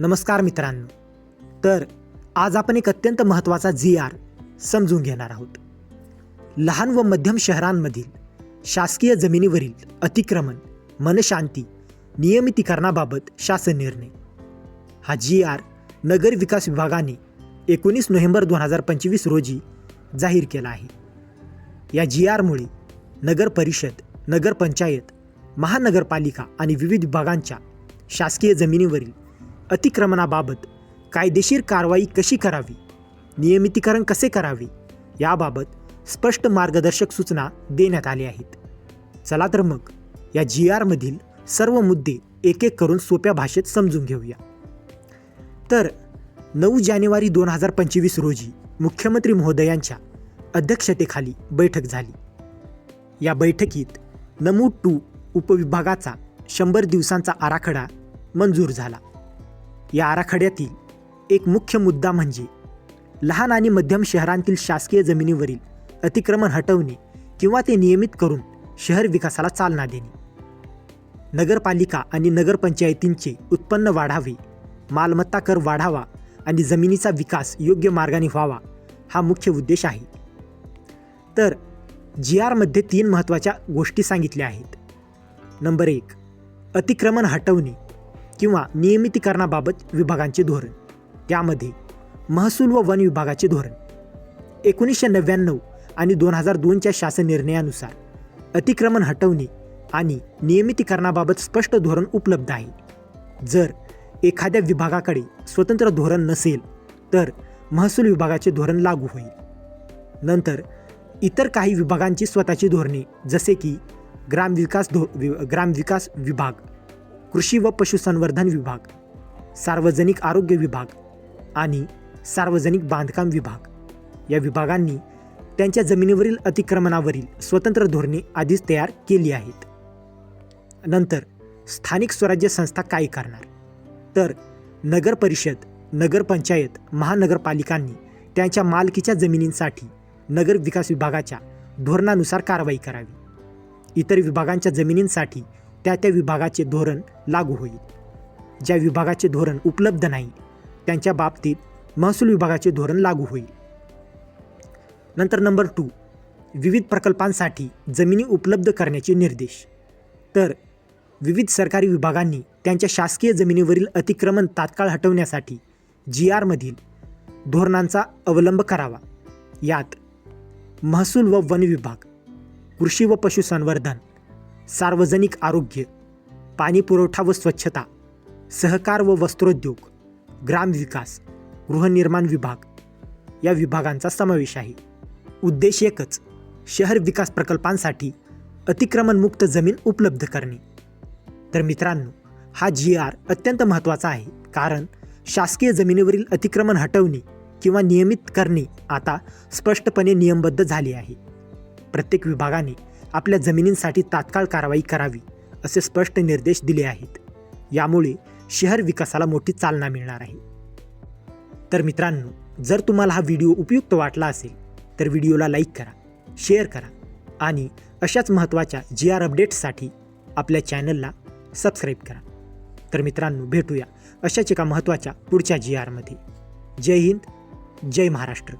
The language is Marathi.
नमस्कार मित्रांनो. तर आज आपण एक अत्यंत महत्त्वाचा जी आर समजून घेणार आहोत. लहान व मध्यम शहरांमधील शासकीय जमिनीवरील अतिक्रमण मनशांती नियमितीकरणाबाबत शासन निर्णय. हा जी आर नगर विकास विभागाने एकोणीस नोव्हेंबर दोन हजार पंचवीस रोजी जाहीर केला आहे. या जी आरमुळे नगर परिषद नगरपंचायत महानगरपालिका आणि विविध विभागांच्या शासकीय जमिनीवरील अतिक्रमणाबाबत कायदेशीर कारवाई कशी करावी? नियमितीकरण कसे करावे? याबाबत स्पष्ट मार्गदर्शक सूचना देण्यात आल्या आहेत. चला तर मग या जी आरमधील सर्व मुद्दे एक एक करून सोप्या भाषेत समजून घेऊया. तर नऊ जानेवारी दोन हजार पंचवीस रोजी मुख्यमंत्री महोदयांच्या अध्यक्षतेखाली बैठक झाली. या बैठकीत नमूद टू उपविभागाचा शंभर दिवसांचा आराखडा मंजूर झाला. या आराखड्यातील एक मुख्य मुद्दा म्हणजे लहान आणि मध्यम शहरांतील शासकीय जमिनीवरील अतिक्रमण हटवणे किंवा ते नियमित करून शहर विकासाला चालना देणे. नगरपालिका आणि नगरपंचायतींचे उत्पन्न वाढावे मालमत्ता कर वाढावा आणि जमिनीचा विकास योग्य मार्गाने व्हावा हा मुख्य उद्देश आहे. तर जी आरमध्ये तीन महत्त्वाच्या गोष्टी सांगितल्या आहेत. नंबर एक अतिक्रमण हटवणे. किंवा नियमितीकरणाबाबत विभागांचे धोरण. त्यामध्ये महसूल व वन विभागाचे धोरण. एकोणीसशे नव्याण्णव आणि दोन हजार दोनच्या शासन निर्णयानुसार अतिक्रमण हटवणे आणि नियमितीकरणाबाबत स्पष्ट धोरण उपलब्ध आहे. जर एखाद्या विभागाकडे स्वतंत्र धोरण नसेल तर महसूल विभागाचे धोरण लागू होईल. नंतर इतर काही विभागांची स्वतःची धोरणे जसे की ग्रामविकास धो वि ग्रामविकास विभाग कृषी व पशुसंवर्धन विभाग सार्वजनिक आरोग्य विभाग आणि सार्वजनिक बांधकाम विभाग. या विभागांनी त्यांच्या जमिनीवरील अतिक्रमणावरील स्वतंत्र धोरणे आधीच तयार केली आहेत. नंतर स्थानिक स्वराज्य संस्था काय करणार? तर नगर परिषद नगरपंचायत महानगरपालिकांनी त्यांच्या मालकीच्या जमिनींसाठी नगर विकास विभागाच्या धोरणानुसार कारवाई करावी. इतर विभागांच्या जमिनींसाठी त्या त्या विभागाचे धोरण लागू होईल. ज्या विभागाचे धोरण उपलब्ध नाही त्यांच्या बाबतीत महसूल विभागाचे धोरण लागू होईल. नंतर नंबर टू विविध प्रकल्पांसाठी जमिनी उपलब्ध करण्याचे निर्देश. तर विविध सरकारी विभागांनी त्यांच्या शासकीय जमिनीवरील अतिक्रमण तात्काळ हटवण्यासाठी जी आरमधील धोरणांचा अवलंब करावा. यात महसूल व वन विभाग कृषी व पशुसंवर्धन सार्वजनिक आरोग्य पाणी पुरवठा व स्वच्छता सहकार व वस्त्रोद्योग ग्रामविकास गृहनिर्माण विभाग या विभागांचा समावेश आहे. उद्देश एकच शहर विकास प्रकल्पांसाठी अतिक्रमणमुक्त जमीन उपलब्ध करणे. तर मित्रांनो हा जी आर अत्यंत महत्त्वाचा आहे कारण शासकीय जमिनीवरील अतिक्रमण हटवणे किंवा नियमित करणे आता स्पष्टपणे नियमबद्ध झाले आहे. प्रत्येक विभागाने आपल्या जमिनींसाठी तात्काळ कारवाई करावी असे स्पष्ट निर्देश दिले आहेत. यामुळे शहर विकासाला मोठी चालना मिळणार आहे. तर मित्रांनो जर तुम्हाला हा व्हिडिओ उपयुक्त वाटला असेल तर व्हिडिओला लाईक करा शेअर करा आणि अशाच महत्त्वाच्या जी आर अपडेट्ससाठी आपल्या चॅनलला सबस्क्राईब करा. तर मित्रांनो भेटूया अशाच एका महत्त्वाच्या पुढच्या जी आरमध्ये जय हिंद जय महाराष्ट्र.